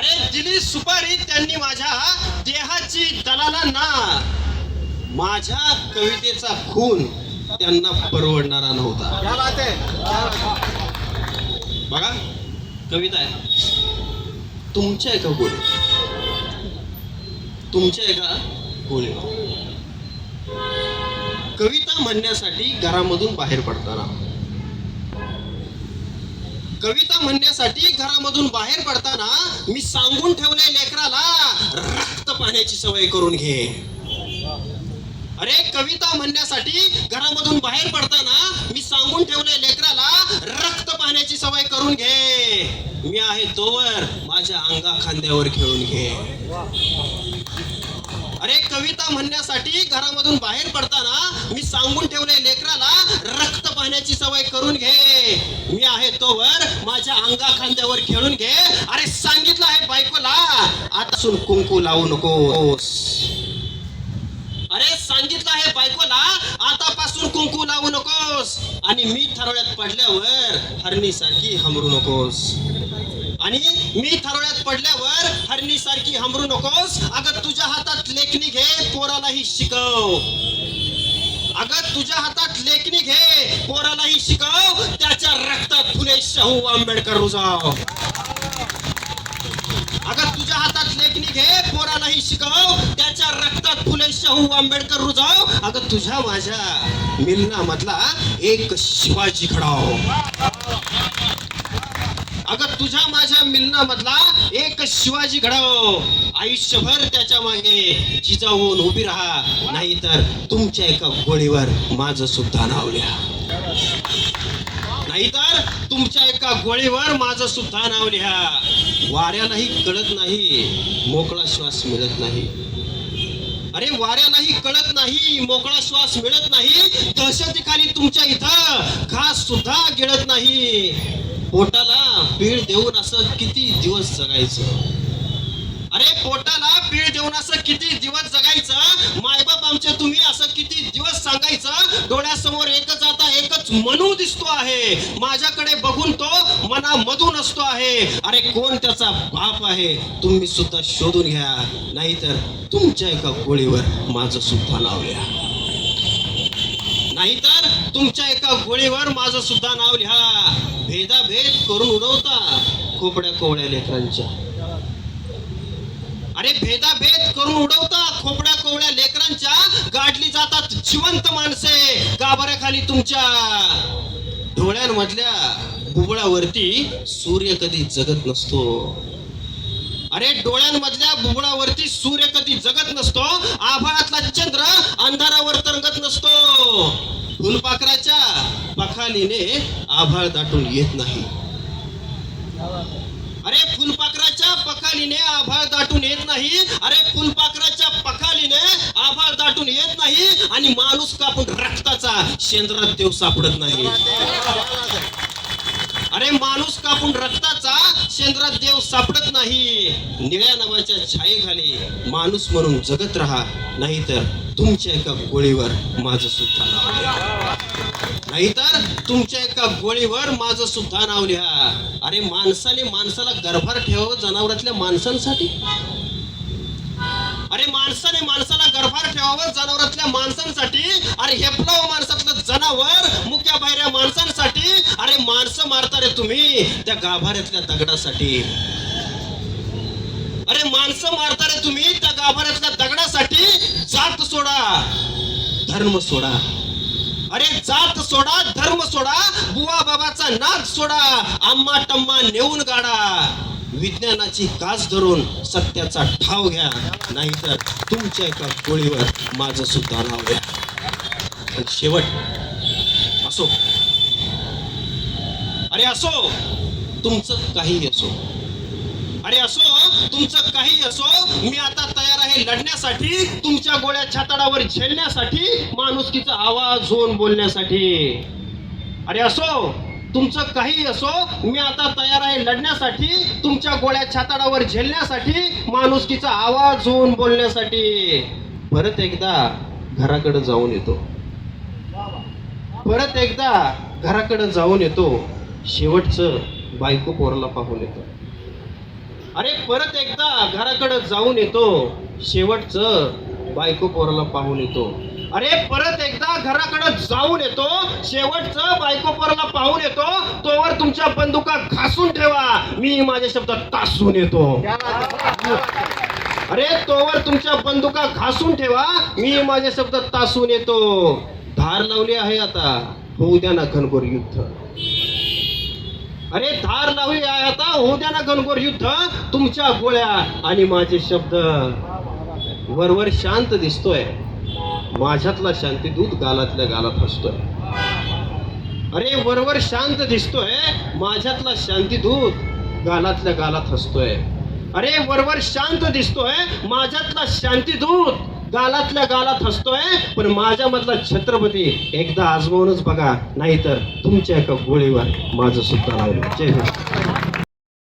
अरे दिली सुपारी त्यांनी माझ्या देहाची दलालांना माझ्या कवितेचा खून त्यांना परवडणारा नव्हता? बघा कविता आहे. तुमच्या एका गोळी तुमच्या एका गोळी कविता म्हणण्यासाठी घरामधून बाहेर पडताना. कविता म्हणण्यासाठी घरामधून बाहेर पडताना मी सांगून ठेवलंय लेकराला रक्त पाण्याची सवय करून घे. अरे कविता म्हणण्यासाठी घरामधून बाहेर पडताना मी सांगून ठेवलंय लेकराला रक्त पाण्याची सवय करून घे. मी आहे तोवर माझ्या अंगा खांद्यावर खेळून घे. अरे कविता म्हणण्यासाठी घरामधून बाहेर पडताना मी सांगून ठेवलंय लेकराला रक्त पाण्याची सवय करून घे. मी आहे तोवर माझ्या अंगा खांद्यावर खेळून घे. अरे सांगितलं आहे बायकोला. आता कुंकू लावू नकोस. अरे सांगितलं आहे बायकोला. आतापासून कुंकू लावू नकोस. आणि मी थरोळ्यात पडल्यावर हरणीसारखी हमरू नकोस. आणि मी थरोळ्यात पडल्यावर हरणीसारखी हमरू नकोस. अगं तुझ्या हातात लेखणी घे पोरालाही शिकव. अगं तुझ्या हातात लेखणी घे. पोरालाही शिकाव. त्याच्या रक्तात फुले शाहू आंबेडकर रुजाव. अगं तुझ्या हातात लेखणी घे. पोरालाही शिकाव. त्याच्या रक्तात फुले शाहू आंबेडकर रुजाव. अगं तुझ्या माझ्या मिलनामधला एक शिवाजी घडाव. अगं तुझ्या माझ्या मिलनामधला एक शिवाजी घडाव. आयुष्यभर त्याच्यामागे जिजाऊन उभी राहा नाहीतर तुमच्या एका गोळीवर माझं सुद्धा नाव लिहा. नाहीतर तुमच्या एका गोळीवर माझं सुद्धा नाव लिहा. वाऱ्यालाही कळत नाही मोकळा श्वास मिळत नाही. अरे वाऱ्यालाही कळत नाही मोकळा श्वास मिळत नाही दहशतीखाली तुमच्या इथं घास सुद्धा गिळत नाही. पोटाला पीळ देऊन असं किती दिवस जगायचं? अरे पोटाला पीळ देऊन असं किती दिवस जगायचं? मायबाप आमचे तुम्ही असं किती दिवस सांगायचं? डोळ्यासमोर एकच आता एकच मनू दिसतो आहे. माझ्याकडे बघून तो मनामधून असतो आहे. अरे कोण त्याचा बाप आहे? तुम्ही सुद्धा शोधून घ्या. नाहीतर तुमच्या एका गोळीवर माझं सुद्धा लावल्या नाहीतर तुमच्या एका गोळीवर माझं सुद्धा नाव लिहा. भेदाभेद करून उडवता खोपड्या कोवळ्या लेकरांच्या. अरे भेदाभेद करून उडवता खोपड्या कोवळ्या लेकरांच्या. गाडली जातात जिवंत माणसे. गाभाऱ्याखाली तुमच्या डोळ्यांमधल्या बुबळावरती सूर्य कधी जगत नसतो. अरे डोळ्यांमधल्या बुबळावरती सूर्य कधी जगत नसतो. आभाळातला चंद्र अंधारावर तरंगत नसतो. फुलपाखराच्या पखालीने आभाळ दाटून येत नाही. अरे फुलपाखराच्या पखालीने आभाळ दाटून येत नाही. अरे फुलपाखराच्या पखालीने आभाळ दाटून येत नाही. आणि माणूस कापून रक्ताचा शेंद्रात देव सापडत नाही. अरे माणूस कापून रक्ताचा शेंद्रात देव सापडत नाही. निळ्या नावाच्या छायेखाली माणूस म्हणून जगत राहा नाहीतर तुमच्या एका गोळीवर माझं सुद्धा नाव नाहीतर तुमच्या एका गोळीवर माझं सुद्धा नाव लिहा अरे माणसाने माणसाला गर्भार ठेवावं जनावरातल्या माणसांसाठी? अरे माणसाने माणसाला गर्भार ठेवावं जनावरातल्या माणसांसाठी? अरे हेपलाव माणसातलं जनावर मुक्या बाहेर माणसांसाठी मारता रे तुम्ही त्या गाभाऱ्यातल्या दगडासाठी. अरे माणसं मारता रे तुम्ही त्या गाभाऱ्यातल्या दगडासाठी. जात सोडा. धर्म सोडा. अरे जात सोडा धर्म सोडा. बुवा बाबाचा नाद सोडा. आम्हा टम्मा नेऊन गाडा. विज्ञानाची कास धरून सत्याचा ठाव घ्या. नाहीतर तुमच्या एका गोळीवर माझं सुद्धा नाव घ्या. शेवट असो. असो तुमचं काही असो. अरे असो तुमचं काही असो मी आता तयार आहे लढण्यासाठी तुमच्या गोळ्या छाताडावर झेलण्यासाठी माणुसकीचा आवाज होऊन बोलण्यासाठी. अरे असो तुमचं काही असो मी आता तयार आहे लढण्यासाठी तुमच्या गोळ्या छाताडावर झेलण्यासाठी माणुसकीचा आवाज होऊन बोलण्यासाठी. परत एकदा घराकडे जाऊन येतो. परत एकदा घराकडे जाऊन येतो. शेवटचं बायको पोराला पाहून येतो. अरे परत एकदा घराकडं जाऊन येतो. शेवटचं बायको पोराला पाहून येतो. अरे परत एकदा घराकडे जाऊन येतो. शेवटचं बायको पोराला पाहून येतो. तोवर तुमच्या बंदुका घासून ठेवा. मी माझ्या शब्दात तासून येतो. अरे तोवर तुमच्या बंदुका घासून ठेवा. मी माझ्या शब्दात तासून येतो. धार लावली आहे आता. होऊ द्या ना घनघोर युद्ध. अरे धार लावली आता. होऊ द्या ना घनघोर युद्ध. तुमच्या गोळ्या आणि माझे शब्द. वरवर शांत दिसतोय. माझ्यातला शांतीदूत गालातल्या गालात हसतोय. अरे वरवर शांत दिसतोय. माझ्यातला शांतीदूत गालातल्या गालात हसतोय. अरे वरवर शांत दिसतोय. माझ्यातला शांतीदूत गालातल्या गालात हसतोय पण माझ्यामधला छत्रपती एकदा आजमावूनच बघा नाहीतर तुमच्या एका गोळीवर माझं सुद्धा लावलं जय हिंद.